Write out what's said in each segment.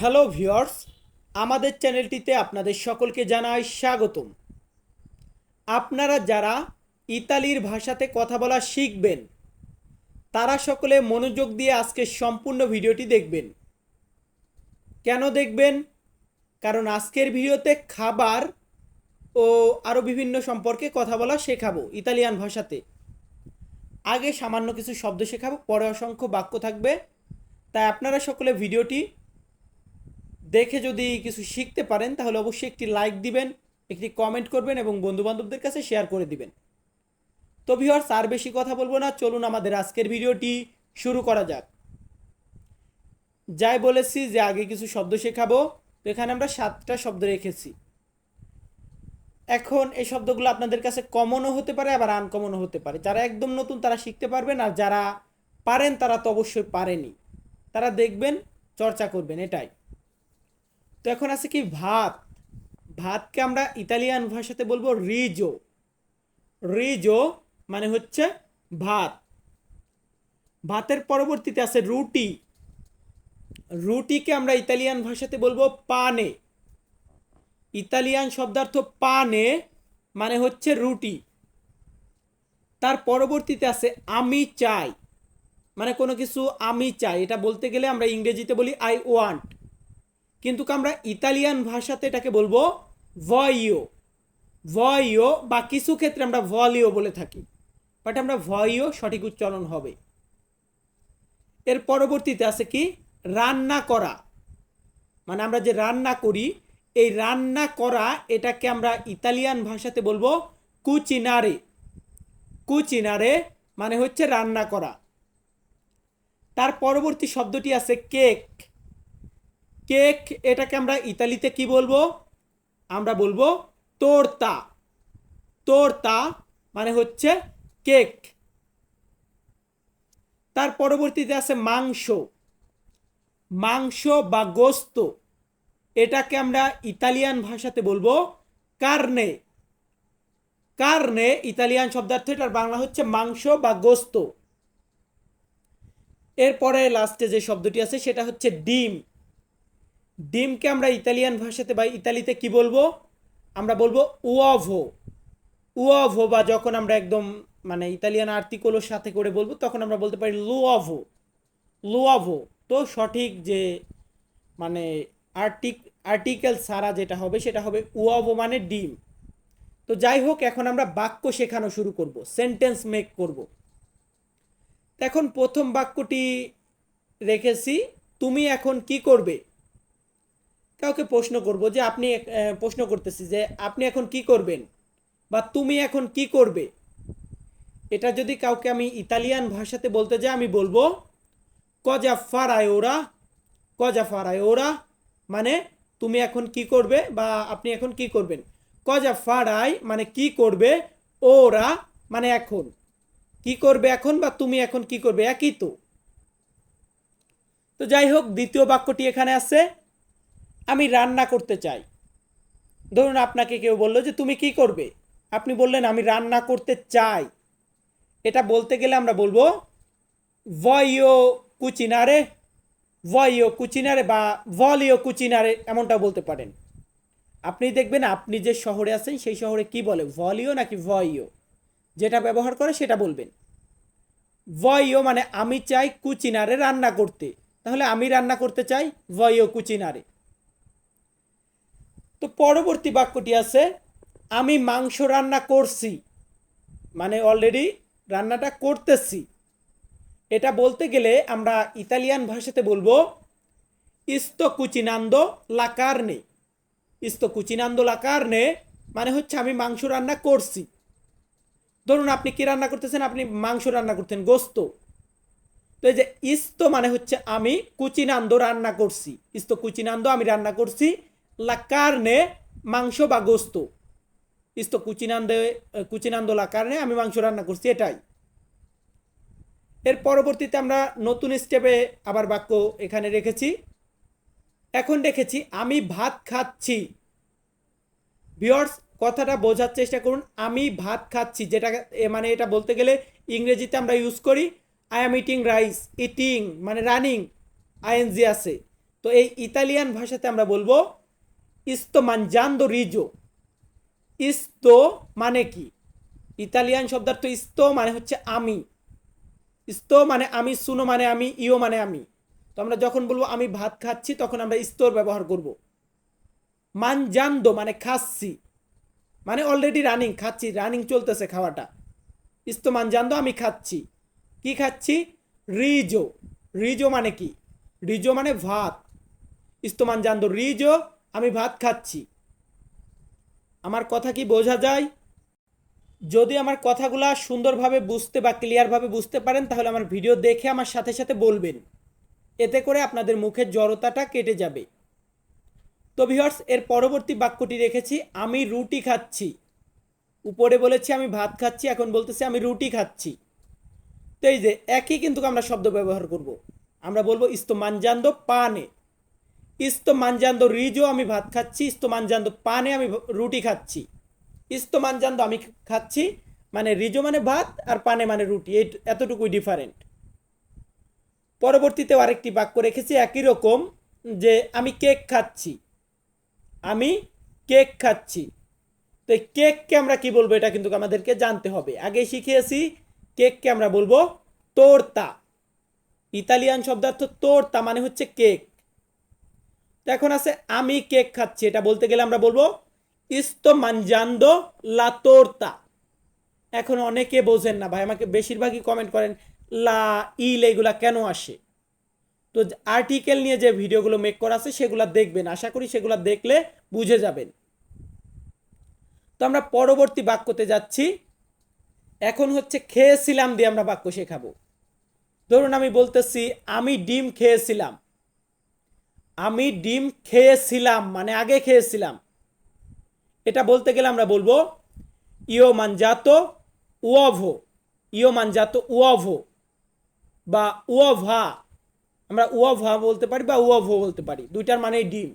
Hello viewers, আমাদের চ্যানেলটিতে আপনাদের সকলকে জানাই স্বাগতম। আপনারা যারা ইতালির ভাষাতে কথা বলা শিখবেন, তারা সকলে মনোযোগ দিয়ে আজকে সম্পূর্ণ ভিডিওটি দেখবেন। কেন দেখবেন? কারণ আজকের ভিডিওতে খাবার ও আরও বিভিন্ন সম্পর্কে কথা বলা শেখাবো ইতালিয়ান ভাষাতে। আগে সামান্য কিছু শব্দ শেখাবো, পরে অসংখ্য বাক্য থাকবে। তাই আপনারা সকলে ভিডিওটি দেখে যদি কিছু শিখতে পারেন, তাহলে অবশ্যই একটি লাইক দিবেন, একটি কমেন্ট করবেন এবং বন্ধুবান্ধবদের কাছে শেয়ার করে দিবেন। তো ভিউয়ার্স আর বেশি কথা বলব না, চলুন আমাদের আজকের ভিডিওটি শুরু করা যাক। যাই বলেছি যে আগে কিছু শব্দ শেখাবো, তো এখানে আমরা সাতটা শব্দ রেখেছি। এখন এই শব্দগুলো আপনাদের কাছে কমনও হতে পারে, আবার আনকমনও হতে পারে। যারা একদম নতুন, তারা শিখতে পারবেন, আর যারা পারেন, তারা তো অবশ্যই পারেনি। তারা দেখবেন, চর্চা করবেন, এটাই। এখন আছে কি ভাত। ভাতকে আমরা ইতালিয়ান ভাষাতে বলব রিজো। রিজো মানে হচ্ছে ভাত। ভাতের পরবর্তীতে আছে রুটি। রুটিকে আমরা ইতালিয়ান ভাষাতে বলব পানে। ইতালিয়ান শব্দার্থ পানে মানে হচ্ছে রুটি। তার পরবর্তীতে আছে আমি চাই। মানে কোনো কিছু আমি চাই। এটা বলতে গেলে আমরা ইংরেজিতে বলি আই ওয়ান্ট কিন্তু আমরা ইতালিয়ান ভাষাতে এটাকে বলব ভয়ও ভয়ও বা কিছু ক্ষেত্রে আমরা ভলিও বলে থাকি। বাট আমরা ভয়ও সঠিক উচ্চারণ হবে। এর পরবর্তীতে আছে কি? রান্না করা। মানে আমরা যে রান্না করি, এই রান্না করা এটাকে আমরা ইতালিয়ান ভাষাতে বলব কুচিনারে কুচিনারে মানে হচ্ছে রান্না করা। তার পরবর্তী শব্দটি আছে কেক কেক, এটাকে আমরা ইতালিতে কি বলব? আমরা বলব তোরতা। তোরতা মানে হচ্ছে কেক। তার পরবর্তীতে আছে মাংস। মাংস বা গোস্ত। এটাকে আমরা ইতালিয়ান ভাষাতে বলব কার্নে। কার্নে ইতালিয়ান শব্দার্থ এটার বাংলা হচ্ছে মাংস বা গোস্ত। এরপরে লাস্টে যে শব্দটি আছে সেটা হচ্ছে ডিম। ডিমকে আমরা ইতালিয়ান ভাষাতে বা ইতালিতে কি বলব? আমরা বলব উয়াভো। উয়াভো বা যখন আমরা একদম মানে ইতালিয়ান আর্টিকলের সাথে করে বলব, তখন আমরা বলতে পারি লুয়াভো। লুয়াভো। তো সঠিক যে মানে আর্টিক, আর্টিকেল সারা যেটা হবে, সেটা হবে উয়াভো মানে ডিম। তো যাই হোক, এখন আমরা বাক্য শেখানো শুরু করব, সেন্টেন্স মেক করব। এখন প্রথম বাক্যটি রেখেছি, তুমি এখন কি করবে? কাউকে প্রশ্ন করব যে আপনি প্রশ্ন করতেছি যে আপনি এখন কি করবেন বা তুমি এখন কি করবে? এটা যদি কাউকে আমি ইতালিয়ান ভাষাতে বলতে যাই, আমি বলব, কজা ফারায় ওরা? কজা ফারায় ওরা? মানে তুমি এখন কি করবে বা আপনি এখন কি করবেন? কজা ফারাই মানে কি করবে ওরা? মানে এখন। কি করবে এখন বা তুমি এখন কি করবে? একই তো। তো যাই হোক, দ্বিতীয় বাক্যটি এখানে আছে। আমি রান্না করতে চাই। ধরুন আপনাকে কেউ বলল যে, তুমি কি করবে? আপনি বললেন, আমি রান্না করতে চাই। এটা বলতে গেলে আমরা বলব ভয়ও কুচিনারে ভয়ও কুচিনারে বা ভলিও কুচিনারে এমনটা বলতে পারেন। আপনি দেখবেন, আপনি যে শহরে আছেন, সেই শহরে কি বলে? ভলিও নাকি ভয়ও যেটা ব্যবহার করে সেটা বলবেন। ভয়ও মানে আমি চাই কুচিনারে রান্না করতে। তাহলে, আমি রান্না করতে চাই ভয়ও কুচিনারে। তো পরবর্তী বাক্যটি আছে, আমি মাংস রান্না করছি। মানে অলরেডি রান্নাটা করতেছি। এটা বলতে গেলে আমরা ইতালিয়ান ভাষাতে বলব, ইস্তো কুচিনান্দো লাকারনে ইস্তো কুচিনান্দো লাকারনে মানে হচ্ছে আমি মাংস রান্না করছি। ধরুন আপনি কি রান্না করতেছেন? আপনি মাংস রান্না করতেন, গোস্ত। তো এই যে ইস্ত মানে হচ্ছে আমি কুচিনান্দো রান্না করছি। ইস্ত কুচিনান্দো আমি রান্না করছি লা কার্নে মাংস বা গোস্ত ইস্তো কুচিনান্দে কুচিনান্দো লা কার্নে আমি মাংস রান্না করছি এটাই এর পরবর্তীতে আমরা নতুন স্টেপে আবার বাক্য এখানে রেখেছি। এখন রেখেছি, আমি ভাত খাচ্ছি। ভিওর্স কথাটা বোঝার চেষ্টা করুন, আমি ভাত খাচ্ছি। যেটা মানে এটা বলতে গেলে ইংরেজিতে আমরা ইউজ করি I am eating rice eating মানে রানিং আইএনজি আছে। তো এই ইতালিয়ান ভাষাতে আমরা বলব ইস্তো মানজান্দো রিজো। ইস্তো মানে কি? ইতালিয়ান শব্দার্থ ইস্তো মানে হচ্ছে আমি। ইস্তো মানে আমি, সুনো মানে আমি, ইও মানে আমি। তো আমরা যখন বলব আমি ভাত খাচ্ছি, তখন আমরা ইস্তোর ব্যবহার করব। মানজান্দো মানে খাচ্ছি। মানে অলরেডি রানিং খাচ্ছি রানিং চলতেছে খাওয়াটা। ইস্তো মানজান্দো, আমি খাচ্ছি। কি খাচ্ছি? রিজো। রিজো মানে কি? রিজো মানে ভাত। ইস্তমান জানতো রিজো আমি ভাত খাচ্ছি। আমার কথা কি বোঝা যায়? যদি আমার কথাগুলা সুন্দরভাবে বুঝতে বা ক্লিয়ারভাবে বুঝতে পারেন, তাহলে আমার ভিডিও দেখে আমার সাথে সাথে বলবেন। এতে করে আপনাদের মুখের জড়তাটা কেটে যাবে। তো ভিউয়ার্স এর পরবর্তী বাক্যটি রেখেছি, আমি রুটি খাচ্ছি। উপরে বলেছি, আমি ভাত খাচ্ছি, এখন বলতেছি, আমি রুটি খাচ্ছি। তো এই যে, একই কিন্তু আমরা শব্দ ব্যবহার করব। আমরা বলব ইস্তো মানজান্দো পানে। ইস্তো মানজান্দো রিজো আমি ভাত খাচ্ছি, ইস্তো মানজান্দো পানে আমি রুটি খাচ্ছি। ইস্তো মানজান্দো আমি খাচ্ছি মানে রিজো মানে ভাত আর পানে মানে রুটি, এই এতটুকুই ডিফারেন্ট পরবর্তীতে আরেকটি বাক্য রেখেছি, একই রকম যে আমি কেক খাচ্ছি। আমি কেক খাচ্ছি। তো এই কেককে আমরা কি বলব, এটা কিন্তু আমাদেরকে জানতে হবে। আগে শিখিয়েছি, কেককে আমরা বলব তোরতা। ইতালিয়ান শব্দার্থ তোরতা মানে হচ্ছে কেক। এখন আছে, আমি কেক খাচ্ছি। এটা বলতে গেলে আমরা বলব ইস্তো মানজান্দো লা তোরতা এখন অনেকে বোঝেন না, ভাই আমাকে বেশিরভাগই কমেন্ট করেন, লা ইল এগুলা কেন আসে? তো আর্টিকেল নিয়ে যে ভিডিওগুলো মেক করা আছে, সেগুলো দেখবেন। আশা করি সেগুলো দেখলে বুঝে যাবেন। তো আমরা পরবর্তী বাক্যতে যাচ্ছি। এখন হচ্ছে, খেয়েছিলাম দিয়ে আমরা বাক্য শেখাবো। ধরুন আমি বলতেছি, আমি ডিম খেয়েছিলাম। আমি ডিম খেয়েছিলাম মানে আগে খেয়েছিলাম। এটা বলতে গেলে আমরা বলব ইও মানজাতো উয়ভো ইও মানজাতো উয়ভো বা উয়ভা আমরা উয়ভা বলতে পারি বা উয়ভো বলতে পারি, দুইটার মানে ডিম।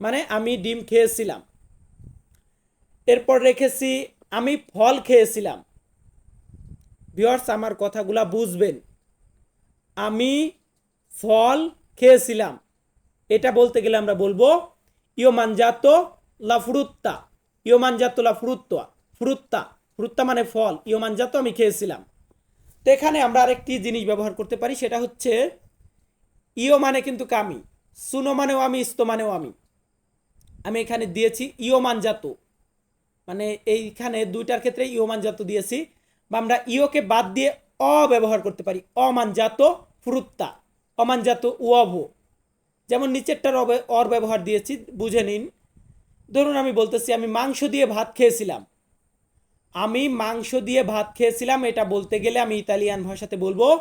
মানে আমি ডিম খেয়েছিলাম। এরপর রেখেছি, আমি ফল খেয়েছিলাম। ভিওর্স আমার কথাগুলা বুঝবেন। আমি ফল খেয়েছিলাম। এটা বলতে গেলে আমরা বলব ইও মানজাতো লা ফ্রুত্তা। ইও মানজাতো লা ফ্রুত্তা। ফ্রুত্তা মানে ফল। ইও মানজাতো আমি খেয়েছিলাম। তো এখানে আমরা আরেকটি জিনিস ব্যবহার করতে পারি, সেটা হচ্ছে ইও মানে কিন্তু কামি। সুনো মানেও আমি, ইস্তো মানেও আমি। আমি এখানে দিয়েছি ইও মানজাতো মানে এইখানে দুইটার ক্ষেত্রে ইওমানজাত দিয়েছি। বা আমরা ইওকে বাদ দিয়ে অ ব্যবহার করতে পারি। অমানজাত ফ্রুত্তা। অমানজাত উয়ভো। যেমন নিচেরটার অর ব্যবহার দিয়েছি, বুঝে নিন। ধরুন আমি বলতেছি, আমি মাংস দিয়ে ভাত খেয়েছিলাম। আমি মাংস দিয়ে ভাত খেয়েছিলাম, এটা বলতে গেলে আমি ইতালিয়ান ভাষাতে বলব,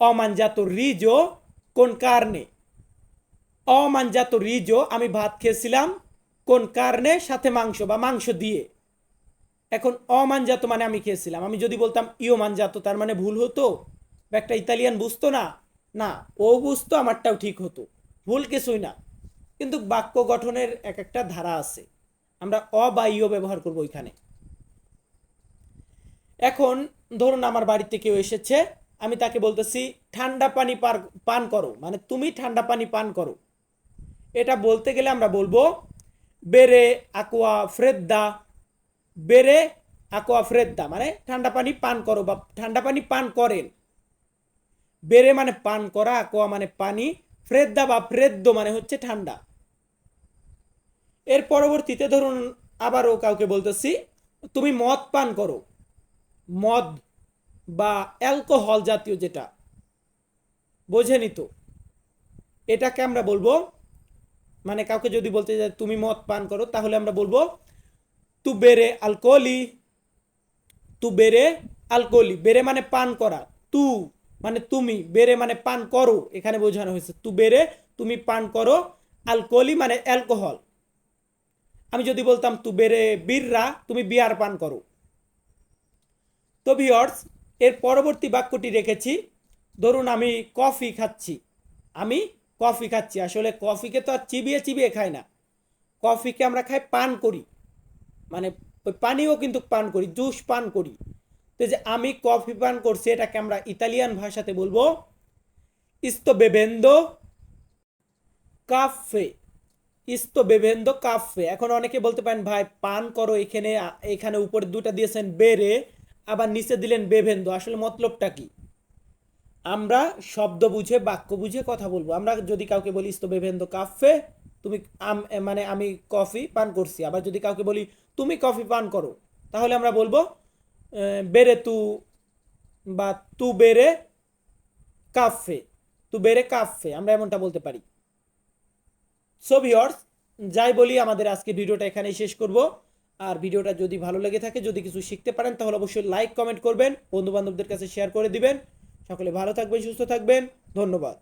অমানজাত রিজো, কোন কারণে? অমানজাত রিজো, আমি ভাত খেয়েছিলাম, কোন কারণে? সাথে মাংস বা মাংস দিয়ে। এখন অমানজাত মানে আমি খেয়েছিলাম। আমি যদি বলতাম ইও মানজাত, তার মানে ভুল হতো? বা একটা ইতালিয়ান বুঝতো না? না, ও বুঝতো, আমারটাও ঠিক হতো। ভুল কিছুই না। কিন্তু বাক্য গঠনের এক একটা ধারা আছে। আমরা অ বা ইও ব্যবহার করব ওইখানে। এখন ধরুন আমার বাড়িতে কেউ এসেছে, আমি তাকে বলতেছি, ঠান্ডা পানি পান করো। মানে তুমি ঠান্ডা পানি পান করো। এটা বলতে গেলে আমরা বলব, বেরে আকোয়া ফ্রেদ্দা। বেরে আকোয়া ফ্রেদ্দা মানে ঠান্ডা পানি পান করো বা ঠান্ডা পানি পান করেন। বেরে মানে পান করা, আকোয়া মানে পানি ফ্রেদ্দা বা ফ্রেদ্দ মানে হচ্ছে ঠান্ডা। এর পরবর্তীতে ধরুন আবারও কাউকে বলতেছি, তুমি মদ পান করো। মদ বা অ্যালকোহল জাতীয় যেটা বোঝেনি তো? এটাকে আমরা বলব মানে কাউকে যদি বলতে যাই তুমি মদ পান করো, তাহলে আমরা বলব, তু বেরে আলকোহলি, তু বেরে আলকোহলি। বেরে মানে পান করা, তু। মানে তুমি বেরে মানে পান করো, এখানে বোঝানো হয়েছে। তু বেরে তুমি পান করো আলকোহলি মানে অ্যালকোহল। আমি যদি বলতাম তু বেরে বীররা, তুমি বিয়ার পান করো। তো ভিওর্স এর পরবর্তী বাক্যটি রেখেছি। ধরুন আমি কফি খাচ্ছি। আমি কফি খাচ্ছি। আসলে কফিকে তো আর চিবিয়ে চিবিয়ে খাই না। কফিকে আমরা খাই পান করি। মানে ওই পানিও কিন্তু পান করি, জুস পান করি। তো যে আমি কফি পান করছি, এটাকে আমরা ইতালিয়ান ভাষাতে বলব, ইস্তো বেবেন্দো কাফে। ইস্তো বেভেন্দ কাফে। এখন অনেকে বলতে পারেন, ভাই, পান করো এখানে এখানে উপরে দুটা দিয়েছেন বেরে, আবার নিচে দিলেন বেভেন্দ আসলে মতলবটা কি? আমরা শব্দ বুঝে, বাক্য বুঝে কথা বলব। আমরা যদি কাউকে বলি, ইস্তো বেভেন্দ কাফে, তুমি মানে আমি কফি পান করছি। আবার যদি কাউকে বলি, তুমি কফি পান করো, তাহলে আমরা বলব বেরে তু, বা তু বেরে কাফে, তু বেরে কাফে, আমরা এমনটা বলতে পারি। সো ভিওর্স যাই বলি, আমাদের আজকে ভিডিওটা এখানেই শেষ করব। আর ভিডিওটা যদি ভালো লেগে থাকে, যদি কিছু শিখতে পারেন, তাহলে অবশ্যই লাইক কমেন্ট করবেন বন্ধু বান্ধবদের কাছে শেয়ার করে দিবেন। সকলে ভালো থাকবেন, সুস্থ থাকবেন, ধন্যবাদ।